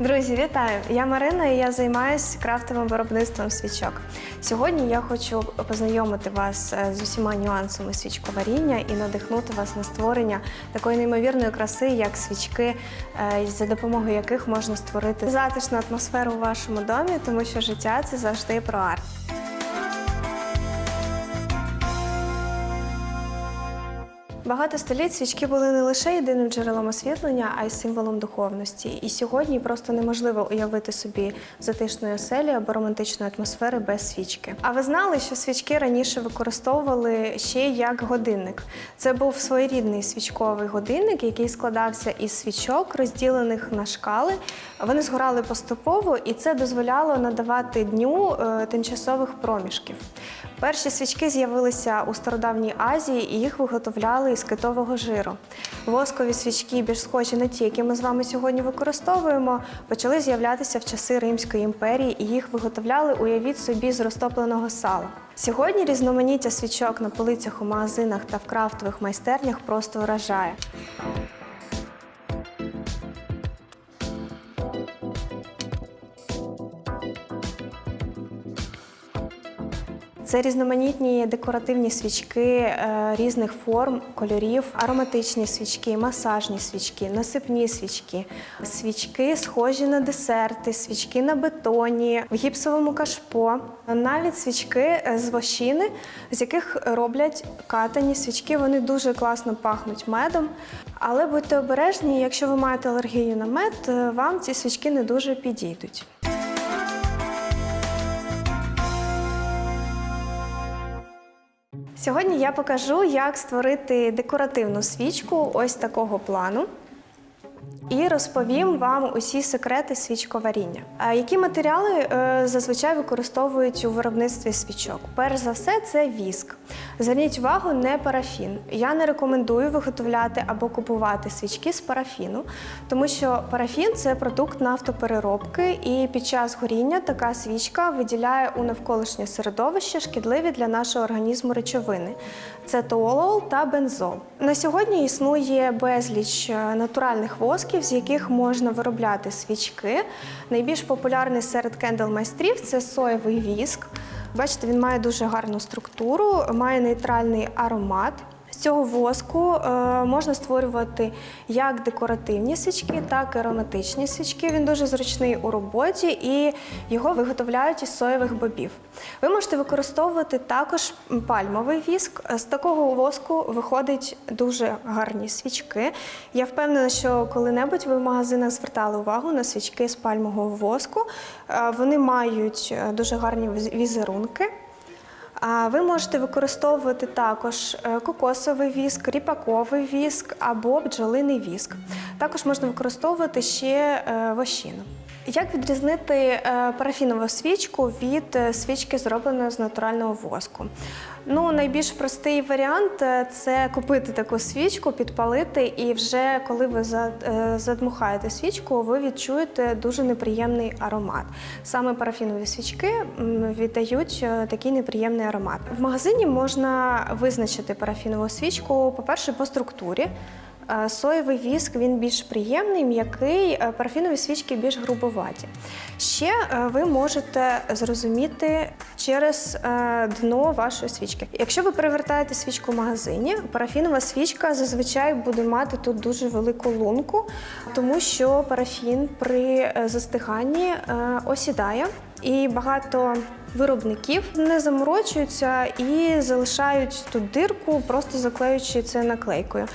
Друзі, вітаю! Я Марина і я займаюся крафтовим виробництвом свічок. Сьогодні я хочу познайомити вас е, з усіма нюансами свічковаріння і надихнути вас на створення такої неймовірної краси, як свічки, е, за допомогою яких можна створити затишну атмосферу у вашому домі, тому що життя це завжди про арт. Багато століть свічки були не лише єдиним джерелом освітлення, а й символом духовності. І сьогодні просто неможливо уявити собі затишної оселі або романтичної атмосфери без свічки. А ви знали, що свічки раніше використовували ще як годинник? Це був своєрідний свічковий годинник, який складався із свічок, розділених на шкали. Вони згорали поступово, і це дозволяло надавати дню е, тимчасових проміжків. Перші свічки з'явилися у стародавній Азії і їх виготовляли із китового жиру. Воскові свічки, більш схожі на ті, які ми з вами сьогодні використовуємо, почали з'являтися в часи Римської імперії і їх виготовляли, уявіть собі, з розтопленого сала. Сьогодні різноманіття свічок на полицях у магазинах та в крафтових майстернях просто вражає. Це різноманітні декоративні свічки е, різних форм, кольорів, ароматичні свічки, масажні свічки, насипні свічки, свічки, схожі на десерти, свічки на бетоні, в гіпсовому кашпо, навіть свічки е, з вощини, з яких роблять катані свічки. Вони дуже класно пахнуть медом. Але будьте обережні, якщо ви маєте алергію на мед, е, вам ці свічки не дуже підійдуть. Сьогодні я покажу, як створити декоративну свічку ось такого плану. І розповім вам усі секрети свічковаріння. Які матеріали е, зазвичай використовують у виробництві свічок? Перш за все, це віск. Зверніть увагу, не парафін. Я не рекомендую виготовляти або купувати свічки з парафіну, тому що парафін це продукт нафтопереробки, і під час горіння така свічка виділяє у навколишнє середовище шкідливі для нашого організму речовини. Це тоолол та бензол. На сьогодні існує безліч е, натуральних восків, з яких можна виробляти свічки. Найбільш популярний серед кендл-майстрів це соєвий віск. Бачите, він має дуже гарну структуру, має нейтральний аромат. З цього воску е, можна створювати як декоративні свічки, так і ароматичні свічки. Він дуже зручний у роботі і його виготовляють із соєвих бобів. Ви можете використовувати також пальмовий віск. З такого воску виходять дуже гарні свічки. Я впевнена, що коли-небудь ви в магазинах звертали увагу на свічки з пальмового воску. Е, Вони мають е, дуже гарні віз- візерунки. Ви можете використовувати також е, кокосовий віск, ріпаковий віск або бджолиний віск. Також можна використовувати ще е, вощину. Як відрізнити е, парафінову свічку від е, свічки, зробленої з натурального воску? Ну, найбільш простий варіант е, це купити таку свічку, підпалити, і вже коли ви задмухаєте свічку, ви відчуєте дуже неприємний аромат. Саме парафінові свічки віддають такий неприємний аромат. В магазині можна визначити парафінову свічку, по-перше, по структурі. Соєвий віск він більш приємний, м'який, е, парафінові свічки більш грубоваті. Ще е, ви можете зрозуміти через е, дно вашої свічки. Якщо ви перевертаєте свічку в магазині, парафінова свічка зазвичай буде мати тут дуже велику лунку, тому що парафін при застиганні осідає і багато. Виробників не заморочуються і залишають тут дирку, просто заклеюючи це наклейкою.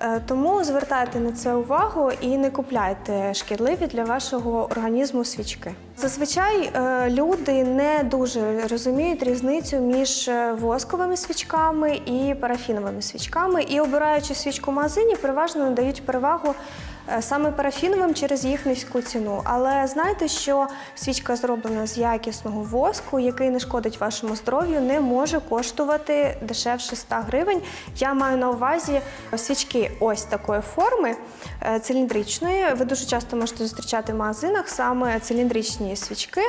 Е, Тому звертайте на це увагу і не купляйте шкідливі для вашого організму свічки. Зазвичай е, люди не дуже розуміють різницю між е, восковими свічками і парафіновими свічками, і обираючи свічку в магазині, переважно надають перевагу саме парафіновим через їх низьку ціну. Але знайте, що свічка зроблена з якісного воску, який не шкодить вашому здоров'ю, не може коштувати дешевше 100 гривень. Я маю на увазі свічки ось такої форми е, циліндричної. Ви дуже часто можете зустрічати в магазинах саме циліндричні свічки.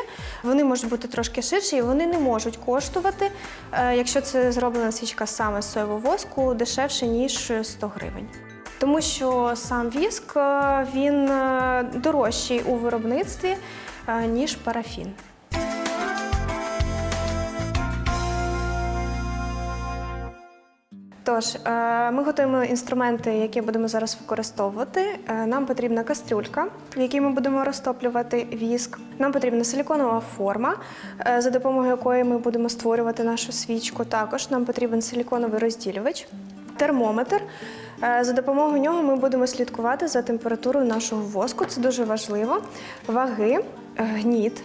Вони можуть бути трошки ширші, і вони не можуть коштувати, е, якщо це зроблена свічка саме з соєвого воску, дешевше ніж 100 гривень. Тому що сам віск е, він е, дорожчий у виробництві, е, ніж парафін. Тож, ми готуємо інструменти, які будемо зараз використовувати. Нам потрібна кастрюлька, в якій ми будемо розтоплювати віск. Нам потрібна силіконова форма, за допомогою якої ми будемо створювати нашу свічку. Також нам потрібен силіконовий розділювач, термометр. Е, За допомогою нього ми будемо слідкувати за температурою нашого воску. Це дуже важливо. Ваги, е, гніт,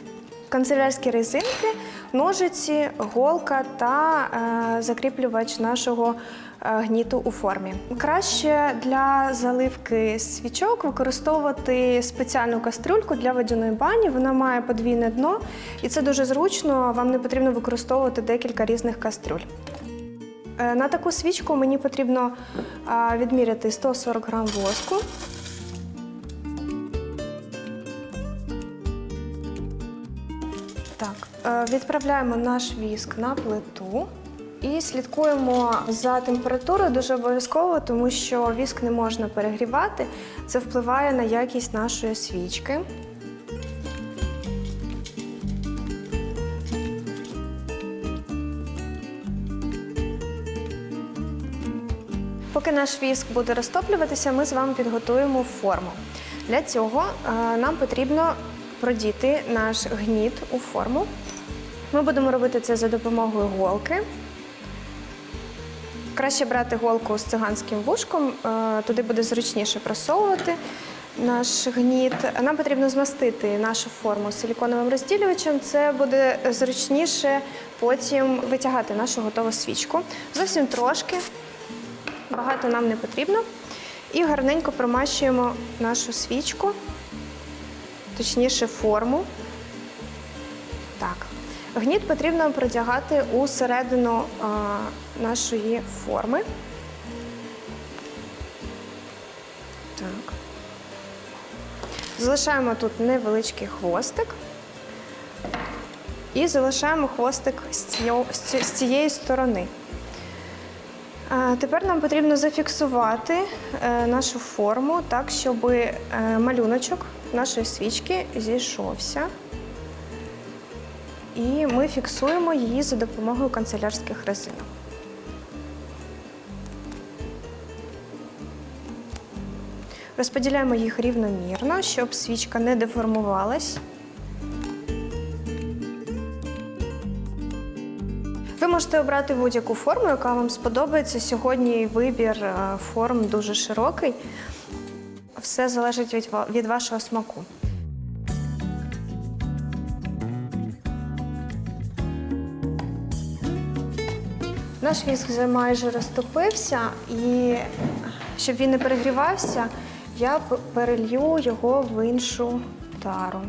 канцелярські резинки, ножиці, голка та е, закріплювач нашого гніту у формі. Краще для заливки свічок використовувати спеціальну кастрюльку для водяної бані. Вона має подвійне дно, і це дуже зручно. Вам не потрібно використовувати декілька різних кастрюль. Е, На таку свічку мені потрібно відміряти 140 грам воску. Так, е, відправляємо наш віск на плиту і слідкуємо за температурою дуже обов'язково, тому що віск не можна перегрівати. Це впливає на якість нашої свічки. Поки наш віск буде розтоплюватися, ми з вами підготуємо форму. Для цього е, нам потрібно продіти наш гніт у форму. Ми будемо робити це за допомогою голки. Краще брати голку з циганським вушком, е, туди буде зручніше просовувати наш гніт. Нам потрібно змастити нашу форму силіконовим розділювачем. Це буде зручніше потім витягати нашу готову свічку. Зовсім трошки, багато нам не потрібно. І гарненько промащуємо нашу свічку, точніше форму. Так. Гніт потрібно продягати у середину а, нашої форми. Так. Залишаємо тут невеличкий хвостик. І залишаємо хвостик з цієї сторони. Тепер нам потрібно зафіксувати е, нашу форму так, щоб е, малюночок нашої свічки зійшовся. І ми фіксуємо її за допомогою канцелярських резинок. Розподіляємо їх рівномірно, щоб свічка не деформувалась. Можете обрати будь-яку форму, яка вам сподобається. Сьогодні вибір е, форм дуже широкий. Все залежить від від вашого смаку. Наш віск вже майже розтопився, і щоб він не перегрівався, я перелью його в іншу тару.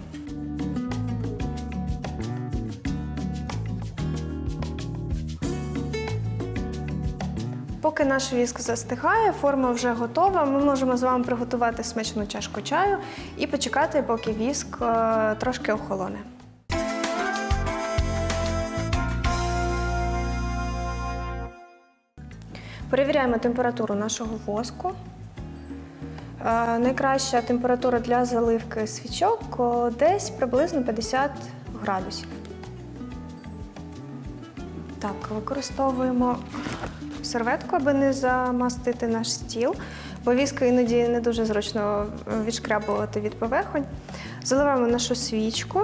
Поки наш віск застигає, форма вже готова. Ми можемо з вами приготувати смачну чашку чаю і почекати, поки віск е, трошки охолоне. Перевіряємо температуру нашого воску. Е, Найкраща температура для заливки свічок десь приблизно 50 градусів. Так, використовуємо серветку, аби не замастити наш стіл, бо віск іноді не дуже зручно відшкрябувати від поверхонь. Заливаємо нашу свічку.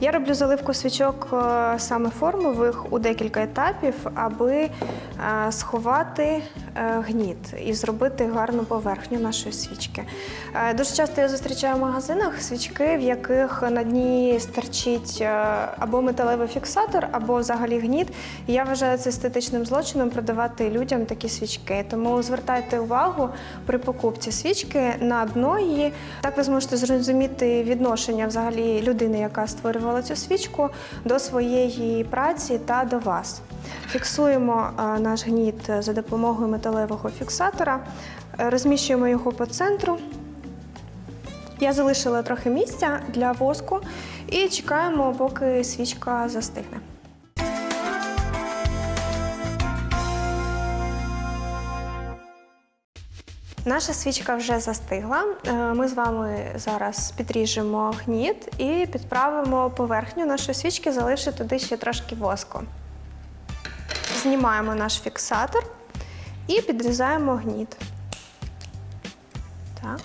Я роблю заливку свічок е, саме формових у декілька етапів, аби е, сховати гніт і зробити гарну поверхню нашої свічки. Е, Дуже часто я зустрічаю в магазинах свічки, в яких на дні стерчить е, або металевий фіксатор, або взагалі гніт. І я вважаю це естетичним злочином продавати людям такі свічки. Тому звертайте увагу при покупці свічки на дно її. Так ви зможете зрозуміти відношення взагалі людини, яка створювала цю свічку, до своєї праці та до вас. Фіксуємо е, наш гніт за допомогою металевого фіксатора, е, розміщуємо його по центру. Я залишила трохи місця для воску і чекаємо, поки свічка застигне. Наша свічка вже застигла. Е, Ми з вами зараз підріжемо гніт і підправимо поверхню нашої свічки, залишивши туди ще трошки воску. Знімаємо наш фіксатор і підрізаємо гніт. Так.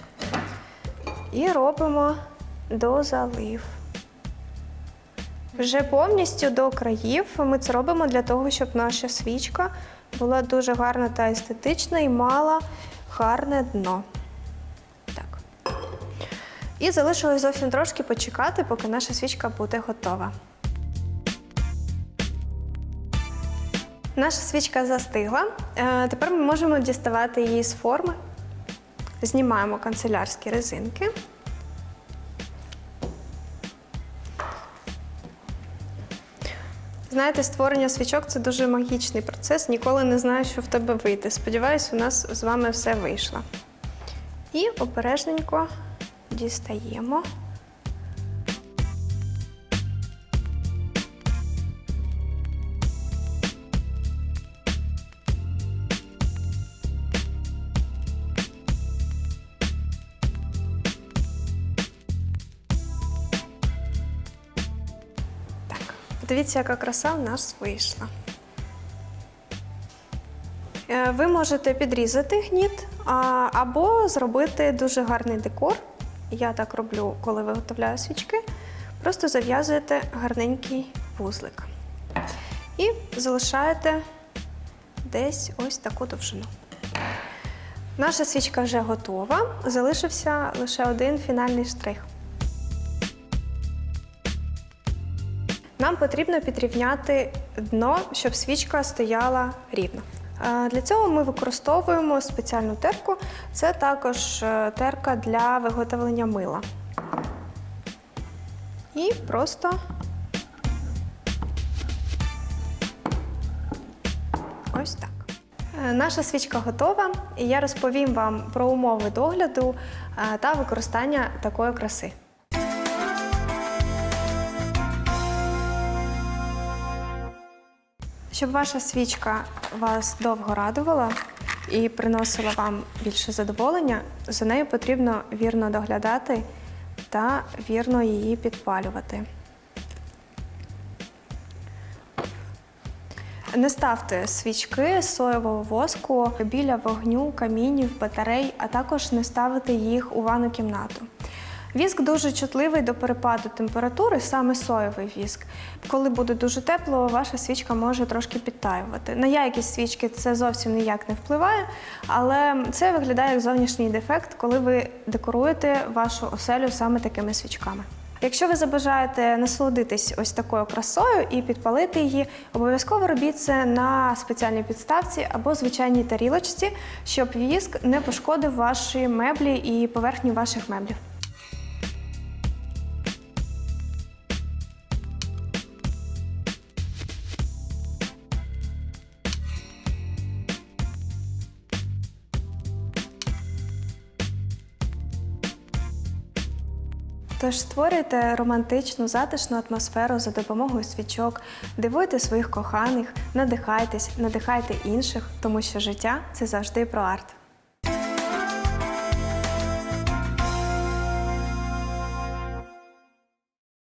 І робимо дозалив. Вже повністю до країв ми це робимо для того, щоб наша свічка була дуже гарна та естетична і мала гарне дно. Так. І залишилось зовсім трошки почекати, поки наша свічка буде готова. Наша свічка застигла. Е, Тепер ми можемо діставати її з форми. Знімаємо канцелярські резинки. Знаєте, створення свічок це дуже магічний процес. Ніколи не знаєш, що в тебе вийде. Сподіваюсь, у нас з вами все вийшло. І обережненько дістаємо. Так, подивіться, яка краса в нас вийшла. Е, Ви можете підрізати гніт або зробити дуже гарний декор. Я так роблю, коли виготовляю свічки. Просто зав'язуєте гарненький вузлик. І залишаєте десь ось таку довжину. Наша свічка вже готова. Залишився лише один фінальний штрих. Нам потрібно підрівняти дно, щоб свічка стояла рівно. Е, Для цього ми використовуємо спеціальну терку. Це також е, терка для виготовлення мила. І просто ось так. Е, Наша свічка готова, і я розповім вам про умови догляду та використання такої краси. Щоб ваша свічка вас довго радувала і приносила вам більше задоволення, за нею потрібно вірно доглядати та вірно її підпалювати. Не ставте свічки соєвого воску біля вогню, камінів, батарей, а також не ставити їх у ванну кімнату. Віск дуже чутливий до перепаду температури, саме соєвий віск. Коли буде дуже тепло, ваша свічка може трошки підтаювати. На якість свічки це зовсім ніяк не впливає, але це виглядає як зовнішній дефект, коли ви декоруєте вашу оселю саме такими свічками. Якщо ви забажаєте насолодитись ось такою красою і підпалити її, обов'язково робіть це на спеціальній підставці або звичайній тарілочці, щоб віск не пошкодив ваші меблі і поверхню ваших меблів. Тож створюйте романтичну, затишну атмосферу за допомогою свічок, дивуйте своїх коханих, надихайтесь, надихайте інших, тому що життя це завжди про арт.